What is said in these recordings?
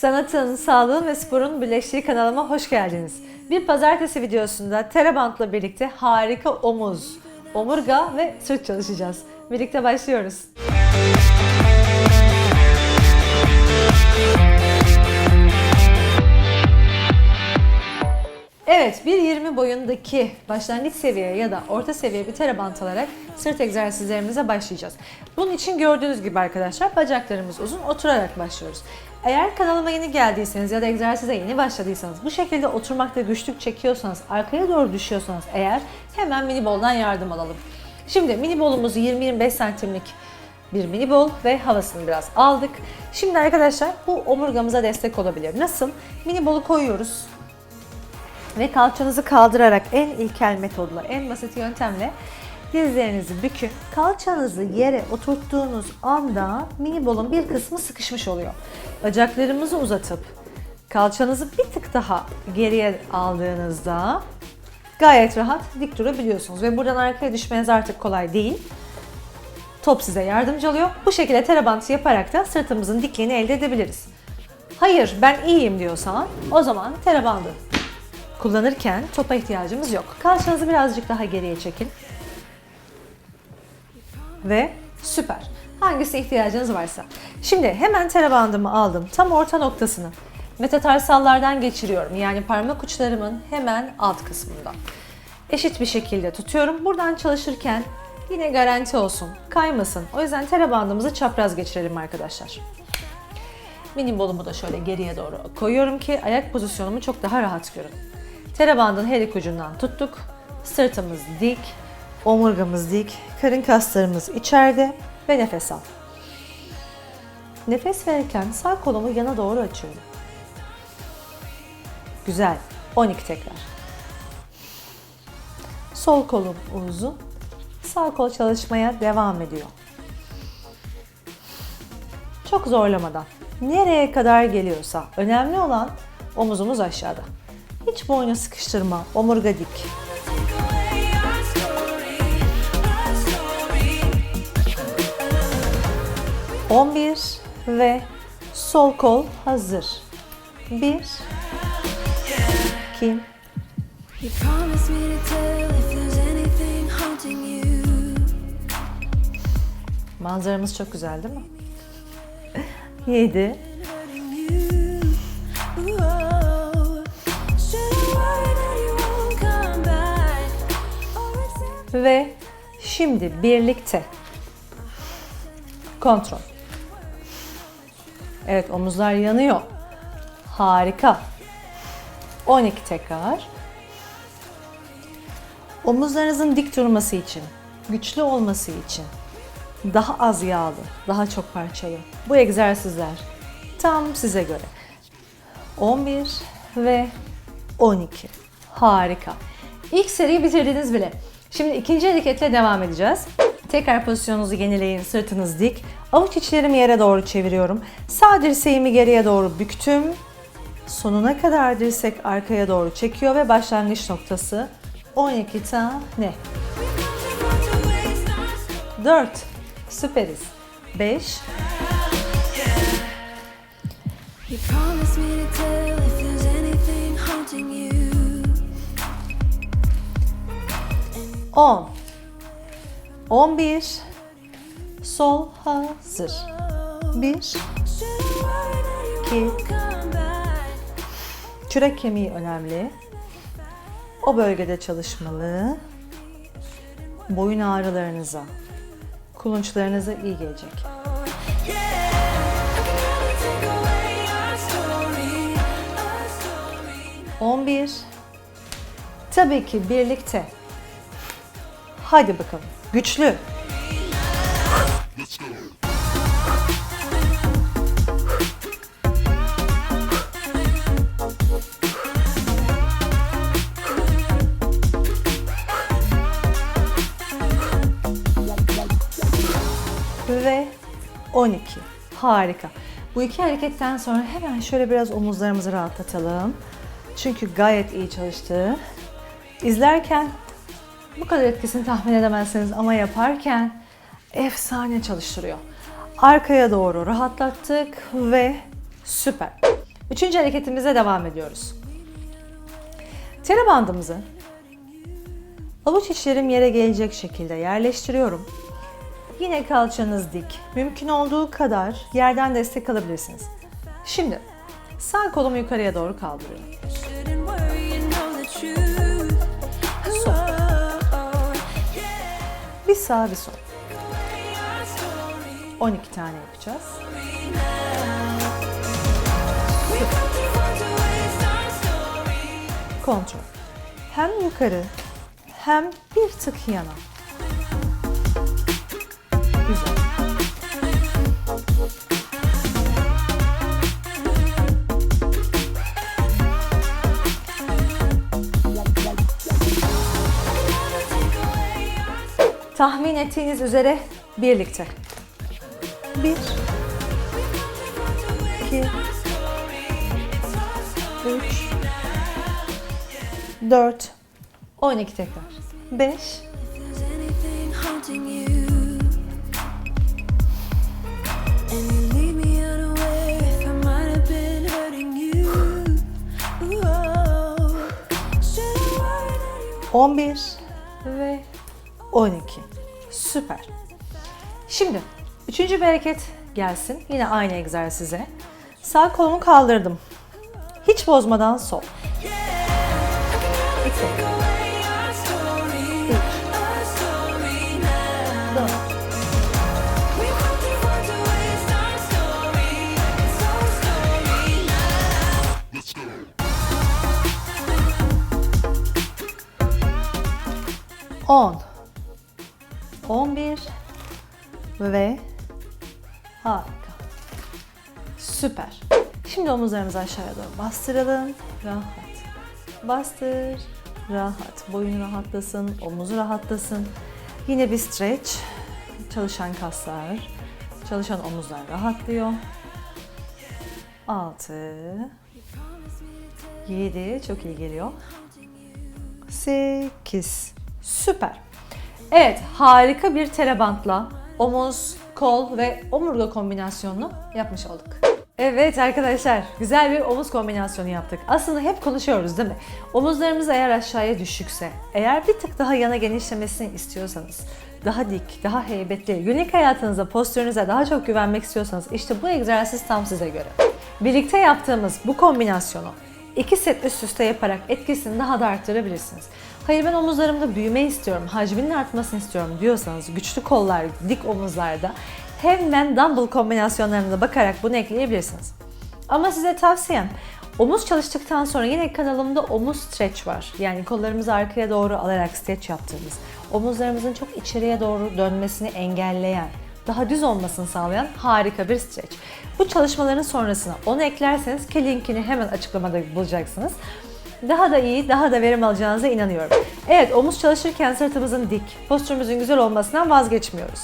Sanatın, sağlığın ve sporun birleştiği kanalıma hoş geldiniz. Bir pazartesi videosunda Terabant'la birlikte harika omuz, omurga ve sırt çalışacağız. Birlikte başlıyoruz. Evet, 1.20 boyundaki başlangıç seviye ya da orta seviye bir terabant alarak sırt egzersizlerimize başlayacağız. Bunun için gördüğünüz gibi arkadaşlar bacaklarımız uzun oturarak başlıyoruz. Eğer kanalıma yeni geldiyseniz ya da egzersize yeni başladıysanız bu şekilde oturmakta güçlük çekiyorsanız arkaya doğru düşüyorsanız eğer hemen mini boldan yardım alalım. Şimdi mini bolumuzu 20-25 santimlik bir mini bol ve havasını biraz aldık. Şimdi arkadaşlar bu omurgamıza destek olabilir. Nasıl? Mini bolu koyuyoruz. Ve kalçanızı kaldırarak en ilkel metodla, en basit yöntemle dizlerinizi bükün. Kalçanızı yere oturttuğunuz anda mini bolun bir kısmı sıkışmış oluyor. Bacaklarımızı uzatıp kalçanızı bir tık daha geriye aldığınızda gayet rahat dik durabiliyorsunuz. Ve buradan arkaya düşmeniz artık kolay değil. Top size yardımcı oluyor. Bu şekilde terabantı yaparak da sırtımızın dikliğini elde edebiliriz. Hayır ben iyiyim diyorsan o zaman terabandı kullanırken topa ihtiyacımız yok. Kalçanızı birazcık daha geriye çekin. Ve süper. Hangisi ihtiyacınız varsa. Şimdi hemen terabandımı aldım. Tam orta noktasını metatarsallardan geçiriyorum. Yani parmak uçlarımın hemen alt kısmından. Eşit bir şekilde tutuyorum. Buradan çalışırken yine garanti olsun. Kaymasın. O yüzden terabandımızı çapraz geçirelim arkadaşlar. Mini bolumu da şöyle geriye doğru koyuyorum ki ayak pozisyonumu çok daha rahat görün. Terabandın her iki ucundan tuttuk. Sırtımız dik, omurgamız dik, karın kaslarımız içeride ve nefes al. Nefes verirken sağ kolumu yana doğru açıyorum. Güzel. 12 tekrar. Sol kolum uzun. Sağ kol çalışmaya devam ediyor. Çok zorlamadan. Nereye kadar geliyorsa önemli olan omuzumuz aşağıda. Hiç boynu sıkıştırma, omurga dik. 11 ve sol kol hazır. 1 2 You promised me to tell if there's anything haunting you. Manzaramız çok güzel değil mi? 7 hurting you. Whoa. Should I worry that you won't come back? Or accept ve şimdi birlikte kontrol. Evet omuzlar yanıyor. Harika. 12 tekrar. Omuzlarınızın dik durması için, güçlü olması için daha az yağlı, daha çok parçalı. Bu egzersizler tam size göre. 11 ve 12. Harika. İlk seriyi bitirdiniz bile. Şimdi ikinci hareketle devam edeceğiz. Tekrar pozisyonunuzu yenileyin. Sırtınız dik. Avuç içlerimi yere doğru çeviriyorum. Sağ dirseğimi geriye doğru büktüm. Sonuna kadar dirsek arkaya doğru çekiyor ve başlangıç noktası 12 tane. to waste our 4. Süperiz. 5. You promised me to tell if there's anything haunting you. 10. 11. Sol hazır. 1. Should I worry that you İki. won't come back? Kürek kemiği önemli. O bölgede çalışmalı. Boyun ağrılarınıza, kulunçlarınıza iyi gelecek. Story. 11. Tabii ki birlikte. Hadi bakalım. Güçlü. Ve 12. Harika. Bu iki hareketten sonra hemen şöyle biraz omuzlarımızı rahatlatalım. Çünkü gayet iyi çalıştı. İzlerken bu kadar etkisini tahmin edemezsiniz ama yaparken efsane çalıştırıyor. Arkaya doğru rahatlattık ve süper. Üçüncü hareketimize devam ediyoruz. Tele bandımızı avuç içlerim yere gelecek şekilde yerleştiriyorum. Yine kalçanız dik. Mümkün olduğu kadar yerden destek alabilirsiniz. Şimdi sağ kolumu yukarıya doğru kaldırıyorum. Bir sağ bir sol. Your story 12 tane yapacağız. Kontrol. Hem yukarı hem bir tık yana. Güzel. Tahmin ettiğiniz üzere birlikte. Bir, iki, üç, 4 12 tekrar. 5 If there's anything haunting you, and you leave me unaware if I might have been hurting you. Ooh, should I worry that you 11 ve 12. Süper. Şimdi üçüncü bir hareket gelsin. Yine aynı egzersize. Sağ kolumu kaldırdım. Hiç bozmadan sol. İki. now? Dört. We 11 ve harika. Süper. Şimdi omuzlarımızı aşağıya doğru bastıralım. Rahat. Bastır. Rahat. Boyun rahatlasın, omuzu rahatlasın. Yine bir stretch. Çalışan kaslar, çalışan omuzlar rahatlıyor. 6 7 çok iyi geliyor. 8. Süper. Evet, harika bir telebantla omuz, kol ve omurga kombinasyonunu yapmış olduk. Evet arkadaşlar, güzel bir omuz kombinasyonu yaptık. Aslında hep konuşuyoruz değil mi? Omuzlarımız eğer aşağıya düşükse, eğer bir tık daha yana genişlemesini istiyorsanız, daha dik, daha heybetli, günlük hayatınıza, postürünüze daha çok güvenmek istiyorsanız işte bu egzersiz tam size göre. Birlikte yaptığımız bu kombinasyonu İki set üst üste yaparak etkisini daha da arttırabilirsiniz. Hayır ben omuzlarımda büyüme istiyorum, hacminin artmasını istiyorum diyorsanız güçlü kollar, dik omuzlarda hemen dumbbell kombinasyonlarına bakarak bunu ekleyebilirsiniz. Ama size tavsiyem omuz çalıştıktan sonra yine kanalımda omuz stretch var. Yani kollarımızı arkaya doğru alarak stretch yaptığımız, omuzlarımızın çok içeriye doğru dönmesini engelleyen, daha düz olmasını sağlayan harika bir stretch. Bu çalışmaların sonrasına onu eklerseniz ki linkini hemen açıklamada bulacaksınız. Daha da iyi, daha da verim alacağınıza inanıyorum. Evet, omuz çalışırken sırtımızın dik, postürümüzün güzel olmasından vazgeçmiyoruz.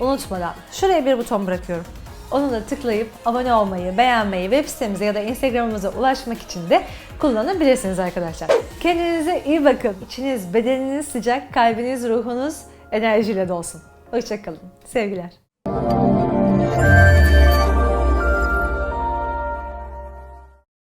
Unutmadan şuraya bir buton bırakıyorum. Onu da tıklayıp abone olmayı, beğenmeyi, web sitemize ya da Instagram'ımıza ulaşmak için de kullanabilirsiniz arkadaşlar. Kendinize iyi bakın. İçiniz, bedeniniz sıcak, kalbiniz, ruhunuz enerjiyle dolsun. Hoşçakalın. Sevgiler.